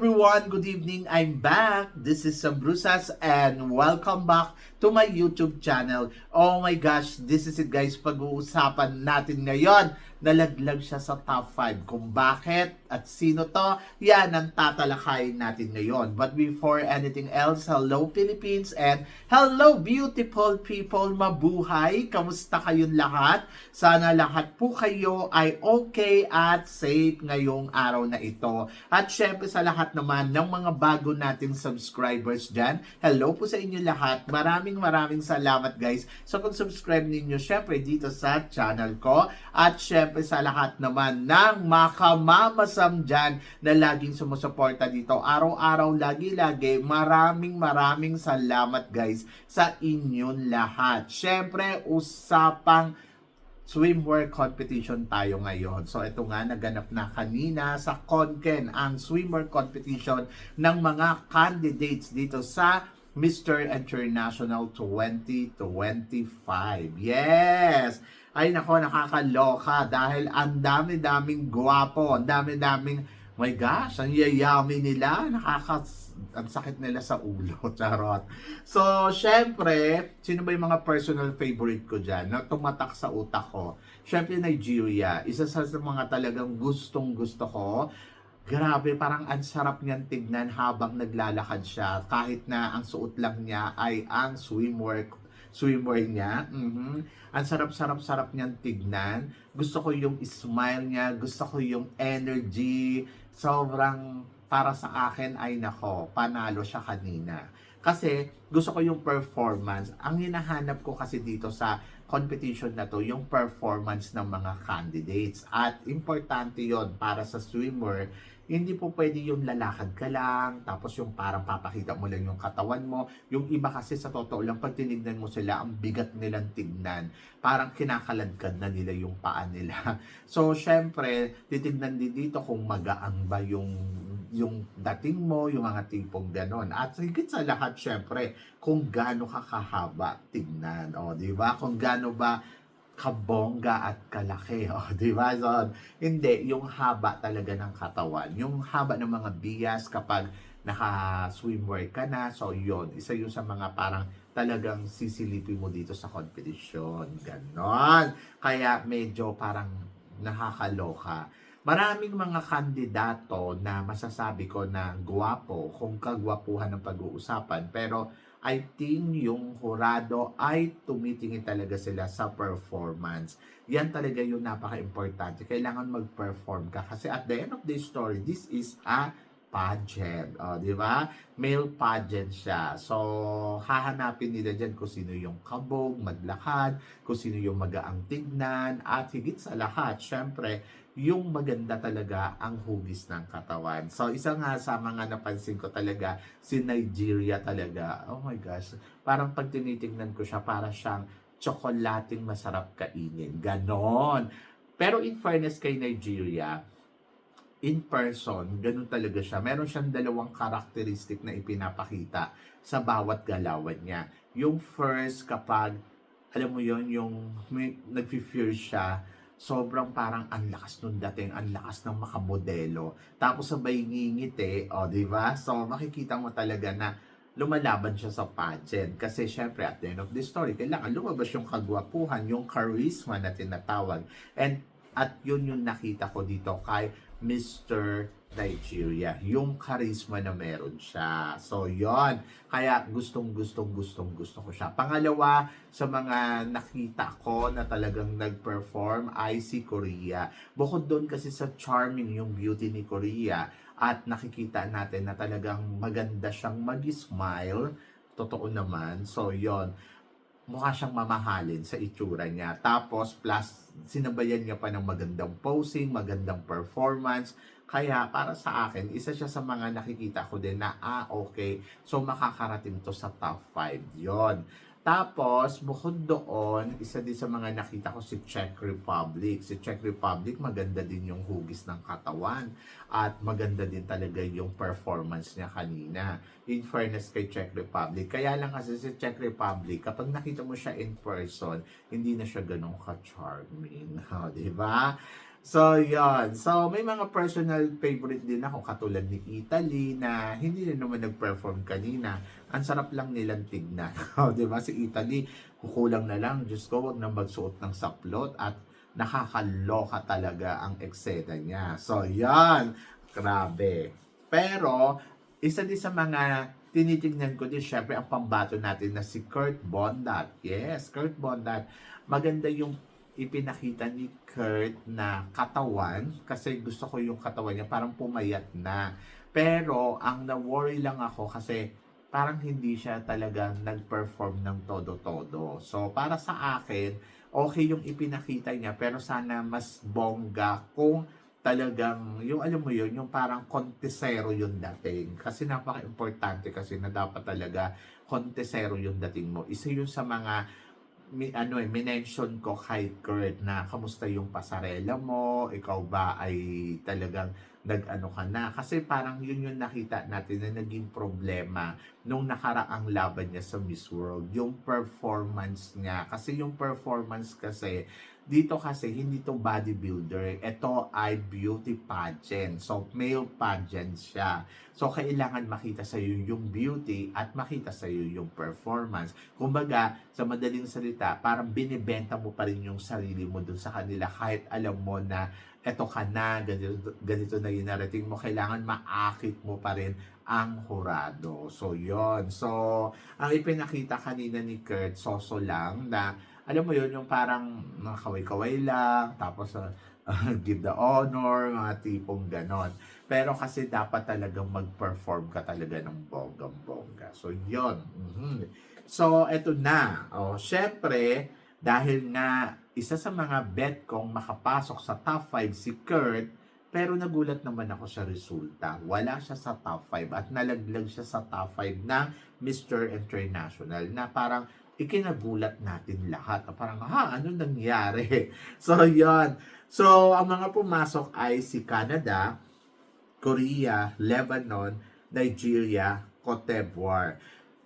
Everyone, good evening. I'm back. This is Sam Brusas and welcome back to my YouTube channel. Oh my gosh, this is it guys. Pag-uusapan natin ngayon, nalaglag siya sa top 5. Kung bakit at sino to, yan ang tatalakayin natin ngayon. But before anything else, hello Philippines and hello beautiful people. Mabuhay! Kamusta kayong lahat? Sana lahat po kayo ay okay at safe ngayong araw na ito. At syempre sa lahat naman ng mga bago nating subscribers dyan, hello po sa inyo lahat. Maraming maraming salamat guys sa pag-subscribe ninyo syempre dito sa channel ko. At syempre sa lahat naman ng makamamasam dyan na laging sumusuporta dito. Araw-araw, lagi-lagi, maraming maraming salamat guys sa inyong lahat. Syempre, usapang swimwear competition tayo ngayon. So ito nga naganap na kanina sa Conken ang swimwear competition ng mga candidates dito sa Mr. International 2025. Yes! Ay nako, nakakaloka dahil ang dami-daming gwapo, ang dami-daming my gosh, ang yayami nila, nakaka ang sakit nila sa ulo, charot. So, syempre, sino ba yung mga personal favorite ko dyan na tumatak sa utak ko? Syempre, Nigeria. Isa sa mga talagang gustong gusto ko. Grabe, parang ang sarap niyan tignan habang naglalakad siya. Kahit na ang suot lang niya ay ang swimwear swimwear niya. Mhm. Ang sarap-sarap-sarap niyan tignan. Gusto ko yung smile niya, gusto ko yung energy. Sobrang para sa akin ay nako, panalo siya kanina. Kasi gusto ko yung performance. Ang hinahanap ko kasi dito sa competition na to, yung performance ng mga candidates. At importante yon para sa swimmer, hindi po pwede yung lalakad ka lang, tapos yung parang papakita mo lang yung katawan mo. Yung iba kasi sa totoo lang, pag tinignan mo sila, ang bigat nilang tignan. Parang kinakaladkad na nila yung paa nila. So, syempre, titignan din dito kung magaan ba yung yung dating mo, yung mga tipong ganon. At higit sa lahat, syempre, kung gaano ka kahaba tignan. O, di ba? Kung gaano ba kabongga at kalaki. O, di ba? So, hindi, yung haba talaga ng katawan. Yung haba ng mga bias kapag naka-swimwear ka na. So, yon Isa yun sa mga parang talagang sisilipin mo dito sa competition. Ganon. Kaya medyo parang nakakaloka. Maraming mga kandidato na masasabi ko na guwapo kung kagwapuhan ng pag-uusapan. Pero I think yung hurado ay tumitingin talaga sila sa performance. Yan talaga yung napaka-importante. Kailangan mag-perform ka. Kasi at the end of the story, this is a pageant. O, di ba? Male pageant siya. So, hahanapin nila dyan kung sino yung kabog, maglakad, kung sino yung magaang tignan, at higit sa lahat, syempre, yung maganda talaga ang hugis ng katawan. So, isa nga sa mga napansin ko talaga, si Nigeria talaga. Oh my gosh. Parang pag tinitingnan ko siya, para siyang tsokolating masarap kainin. Ganon. Pero in fairness kay Nigeria, in person, ganun talaga siya. Meron siyang dalawang karakteristik na ipinapakita sa bawat galawan niya. Yung first, kapag, alam mo yon yung may, nag-fear siya, sobrang parang ang lakas nung dating, ang lakas ng makamodelo. Tapos sabay ngingiti, o, oh, di ba? So, makikita mo talaga na lumalaban siya sa pageant. Kasi syempre, at the end of the story, kailangan lumabas yung kagwapuhan, yung charisma na tinatawag. And at yun yung nakita ko dito kay Mr. Nigeria. Yung charisma na meron siya. So, yon Kaya gustong gustong gustong gusto ko siya. Pangalawa, sa mga nakita ko na talagang nag-perform ay si Korea. Bukod doon kasi sa charming yung beauty ni Korea at nakikita natin na talagang maganda siyang mag-smile. Totoo naman. So, yon mukha siyang mamahalin sa itsura niya. Tapos, plus, sinabayan niya pa ng magandang posing, magandang performance. Kaya, para sa akin, isa siya sa mga nakikita ko din na, ah, okay, so makakarating to sa top 5. yon tapos, bukod doon, isa din sa mga nakita ko si Czech Republic. Si Czech Republic, maganda din yung hugis ng katawan. At maganda din talaga yung performance niya kanina. In fairness kay Czech Republic. Kaya lang kasi si Czech Republic, kapag nakita mo siya in person, hindi na siya ganun ka-charming. di ba? So, yon So, may mga personal favorite din ako katulad ni Italy na hindi na naman nag-perform kanina. Ang sarap lang nilang tignan. O, di ba? Si Italy, kukulang na lang. Diyos ko, wag na magsuot ng saplot at nakakaloka talaga ang eksena niya. So, yan. Grabe. Pero, isa din sa mga tinitingnan ko din, syempre, ang pambato natin na si Kurt Bondat. Yes, Kurt Bondat. Maganda yung ipinakita ni Kurt na katawan kasi gusto ko yung katawan niya parang pumayat na. Pero ang na-worry lang ako kasi parang hindi siya talaga nag-perform ng todo-todo. So para sa akin, okay yung ipinakita niya pero sana mas bongga kung talagang yung alam mo yun, yung parang kontesero yung dating. Kasi napaka-importante kasi na dapat talaga kontesero yung dating mo. Isa yun sa mga mi, ano eh, minention ko kay Kurt na kamusta yung pasarela mo, ikaw ba ay talagang nag-ano ka na. Kasi parang yun yung nakita natin na naging problema nung nakaraang laban niya sa Miss World. Yung performance niya. Kasi yung performance kasi, dito kasi hindi to bodybuilder. Ito ay beauty pageant. So, male pageant siya. So, kailangan makita sa iyo yung beauty at makita sa iyo yung performance. Kumbaga, sa madaling salita, parang binibenta mo pa rin yung sarili mo dun sa kanila kahit alam mo na eto ka na, ganito, ganito na yung narating mo, kailangan maakit mo pa rin ang hurado. So, yon So, ang ipinakita kanina ni Kurt, soso lang, na alam mo yun, yung parang nakaway-kaway lang, tapos uh, give the honor, mga tipong ganon. Pero kasi dapat talagang mag-perform ka talaga ng bonggang-bongga. So, yon Mhm. So, eto na. O, syempre, dahil nga isa sa mga bet kong makapasok sa top 5 si Kurt, pero nagulat naman ako sa resulta. Wala siya sa top 5 at nalaglag siya sa top 5 ng Mr. International na parang ikinagulat natin lahat. Parang, ha, ano nangyari? So, yon So, ang mga pumasok ay si Canada, Korea, Lebanon, Nigeria, Cote d'Ivoire.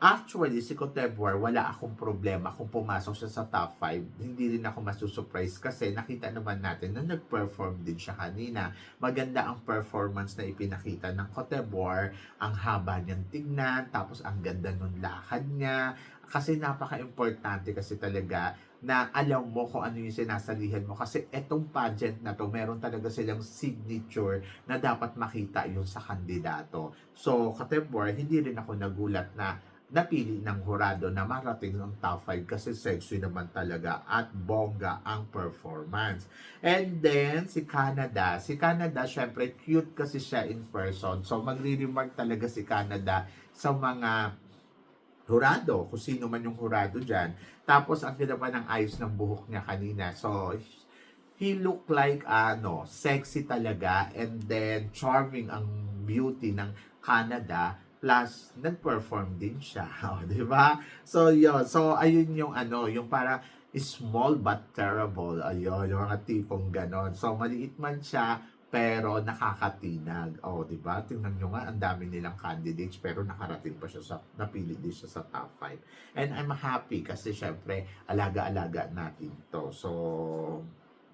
Actually, si Cote d'Ivoire, wala akong problema kung pumasok siya sa top 5. Hindi rin ako masusurprise kasi nakita naman natin na nag-perform din siya kanina. Maganda ang performance na ipinakita ng Cote d'Ivoire. Ang haba niyang tignan, tapos ang ganda ng lakad niya. Kasi napaka-importante kasi talaga na alam mo kung ano yung sinasalihan mo. Kasi etong pageant na to, meron talaga silang signature na dapat makita yun sa kandidato. So, d'Ivoire, hindi rin ako nagulat na napili ng hurado na marating ng top 5 kasi sexy naman talaga at bongga ang performance. And then, si Canada. Si Canada, syempre, cute kasi siya in person. So, magre-remark talaga si Canada sa mga hurado, kung sino man yung hurado dyan. Tapos, ang ganda pa ng ayos ng buhok niya kanina. So, he look like, ano, sexy talaga. And then, charming ang beauty ng Canada. Plus, nag-perform din siya. O, di ba? So, yun. So, ayun yung ano, yung para small but terrible. Ayun, yung mga tipong ganon. So, maliit man siya, pero nakakatinag. O, di ba? Tingnan nyo nga, ang dami nilang candidates, pero nakarating pa siya sa, napili din siya sa top 5. And I'm happy kasi syempre, alaga-alaga natin to. So,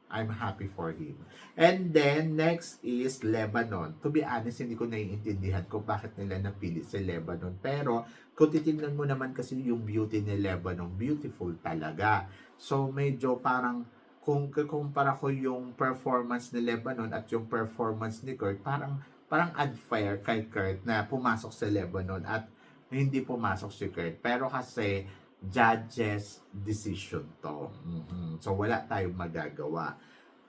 I'm happy for him. And then, next is Lebanon. To be honest, hindi ko naiintindihan kung bakit nila napili si Lebanon. Pero, kung titignan mo naman kasi yung beauty ni Lebanon, beautiful talaga. So, medyo parang, kung kumpara ko yung performance ni Lebanon at yung performance ni Kurt, parang, parang unfair kay Kurt na pumasok sa Lebanon at hindi pumasok si Kurt. Pero kasi, judges decision to. Mhm. So, wala tayong magagawa.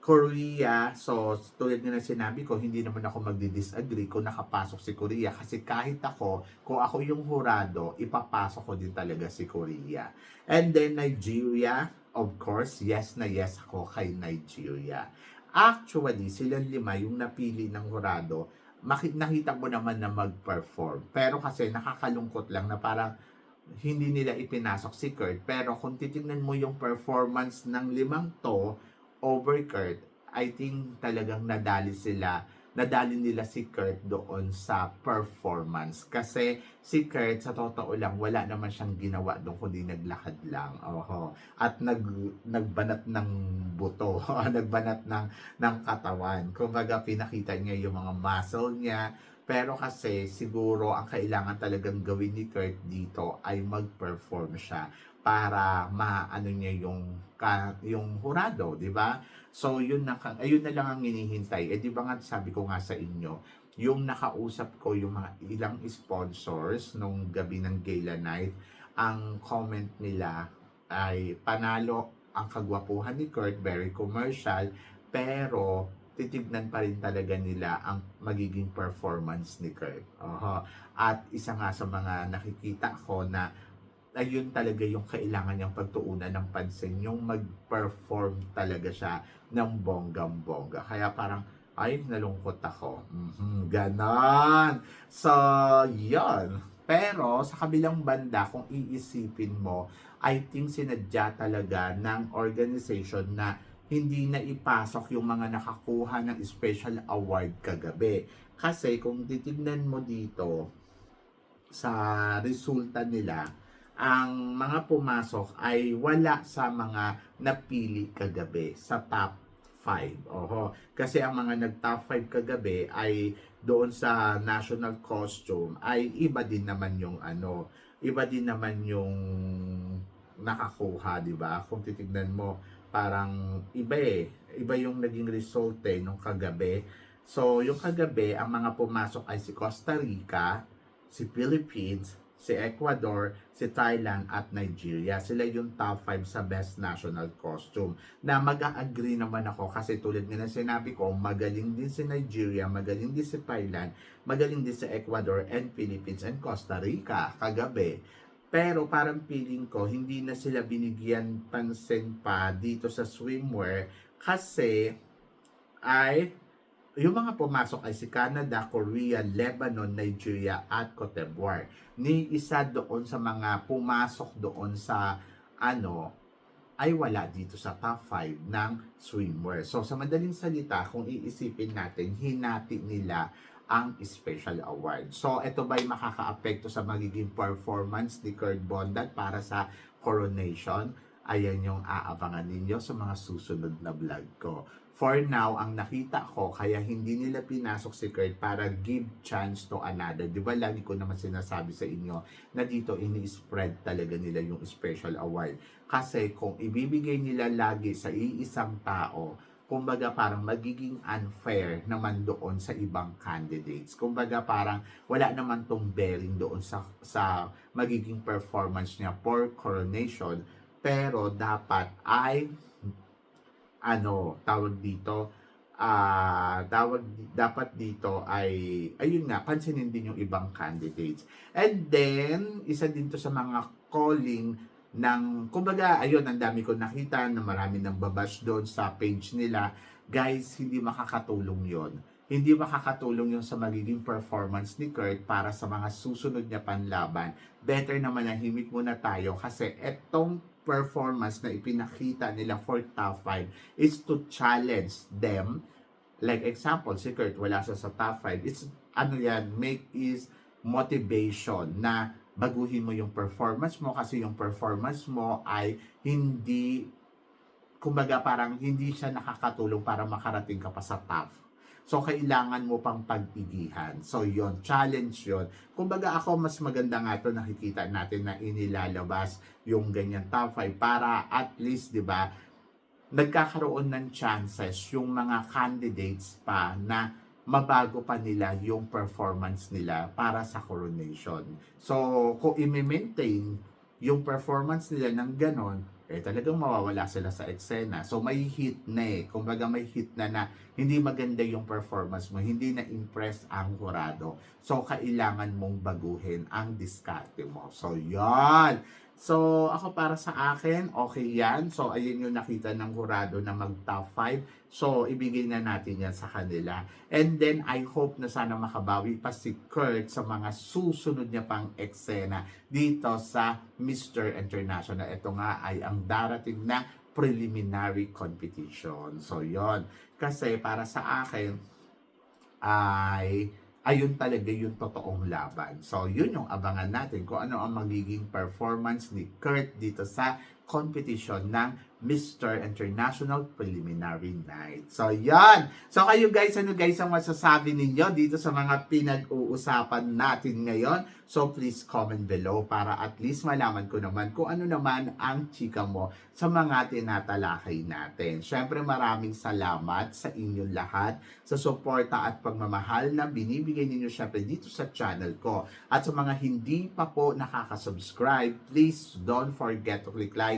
Korea, so tulad nga na sinabi ko, hindi naman ako magdi-disagree kung nakapasok si Korea kasi kahit ako, kung ako yung hurado, ipapasok ko din talaga si Korea. And then Nigeria, of course, yes na yes ako kay Nigeria. Actually, silang lima yung napili ng hurado, nakita ko naman na mag-perform. Pero kasi nakakalungkot lang na parang hindi nila ipinasok si Kurt. Pero kung titignan mo yung performance ng limang to over Kurt, I think talagang nadali sila nadali nila si Kurt doon sa performance. Kasi si Kurt, sa totoo lang, wala naman siyang ginawa doon kundi naglakad lang. Oho. At nag, nagbanat ng buto, nagbanat ng, ng katawan. Kumbaga, pinakita niya yung mga muscle niya. Pero kasi siguro ang kailangan talagang gawin ni Kurt dito ay mag-perform siya para maano niya yung ka, yung hurado, di ba? So yun na ayun na lang ang hinihintay. Eh di ba nga sabi ko nga sa inyo, yung nakausap ko yung mga ilang sponsors nung gabi ng gala night, ang comment nila ay panalo ang kagwapuhan ni Kurt, very commercial, pero titignan pa rin talaga nila ang magiging performance ni Kurt. Oho. At isa nga sa mga nakikita ko na ayun talaga yung kailangan niyang pagtuunan ng pansin, yung mag-perform talaga siya ng bonggang-bongga. Kaya parang, ay, nalungkot ako. Mhm, ganon. So, yon Pero, sa kabilang banda, kung iisipin mo, I think sinadya talaga ng organization na hindi na ipasok yung mga nakakuha ng special award kagabi. Kasi kung titignan mo dito sa resulta nila, ang mga pumasok ay wala sa mga napili kagabi sa top 5. Oho. Kasi ang mga nag-top 5 kagabi ay doon sa national costume ay iba din naman yung ano, iba din naman yung nakakuha, di ba? Kung titignan mo, parang iba eh. Iba yung naging result eh nung kagabi. So, yung kagabi, ang mga pumasok ay si Costa Rica, si Philippines, si Ecuador, si Thailand at Nigeria. Sila yung top 5 sa best national costume. Na mag-agree naman ako kasi tulad nga na sinabi ko, magaling din si Nigeria, magaling din si Thailand, magaling din si Ecuador and Philippines and Costa Rica kagabi. Pero parang feeling ko, hindi na sila binigyan pansin pa dito sa swimwear kasi ay yung mga pumasok ay si Canada, Korea, Lebanon, Nigeria at Cote d'Ivoire. Ni isa doon sa mga pumasok doon sa ano ay wala dito sa top 5 ng swimwear. So sa madaling salita, kung iisipin natin, hinati nila ang special award. So ito ba'y makakaapekto sa magiging performance ni Kurt Bondat para sa coronation? Ayan yung aabangan ninyo sa mga susunod na vlog ko. For now, ang nakita ko, kaya hindi nila pinasok si Kurt para give chance to another. Di ba lagi ko naman sinasabi sa inyo na dito ini-spread talaga nila yung special award. Kasi kung ibibigay nila lagi sa iisang tao, kumbaga parang magiging unfair naman doon sa ibang candidates. Kumbaga parang wala naman tong bearing doon sa, sa magiging performance niya for coronation. Pero dapat ay ano, tawag dito, ah tawag dapat dito ay ayun nga pansinin din yung ibang candidates. And then isa din to sa mga calling ng kumbaga ayun ang dami ko nakita na marami nang babash doon sa page nila. Guys, hindi makakatulong 'yon. Hindi makakatulong yung sa magiging performance ni Kurt para sa mga susunod niya panlaban. Better na manahimik muna tayo kasi etong performance na ipinakita nila for top 5 is to challenge them. Like example, si Kurt wala siya sa top 5. It's ano yan, make is motivation na baguhin mo yung performance mo kasi yung performance mo ay hindi kumbaga parang hindi siya nakakatulong para makarating ka pa sa top. So, kailangan mo pang pag-igihan. So, yon challenge yon Kumbaga ako, mas maganda nga ito nakikita natin na inilalabas yung ganyan top 5 para at least, di ba, nagkakaroon ng chances yung mga candidates pa na mabago pa nila yung performance nila para sa coronation. So, kung i-maintain yung performance nila ng ganon, eh talagang mawawala sila sa eksena. So may hit na eh. Kumbaga may hit na na hindi maganda yung performance mo, hindi na impress ang hurado. So kailangan mong baguhin ang diskarte mo. So yan. So ako para sa akin, okay yan. So ayun yung nakita ng hurado na mag top 5. So ibigay na natin yan sa kanila. And then I hope na sana makabawi pa si Kurt sa mga susunod niya pang eksena dito sa Mr. International. Ito nga ay ang darating na preliminary competition. So, yon Kasi para sa akin, ay ayun talaga yung totoong laban. So, yun yung abangan natin kung ano ang magiging performance ni Kurt dito sa competition ng Mr. International Preliminary Night. So, yan. So, kayo guys, ano guys ang masasabi ninyo dito sa mga pinag-uusapan natin ngayon? So, please comment below para at least malaman ko naman kung ano naman ang chika mo sa mga tinatalakay natin. Syempre, maraming salamat sa inyong lahat sa suporta at pagmamahal na binibigay ninyo syempre dito sa channel ko. At sa mga hindi pa po nakaka-subscribe, please don't forget to click like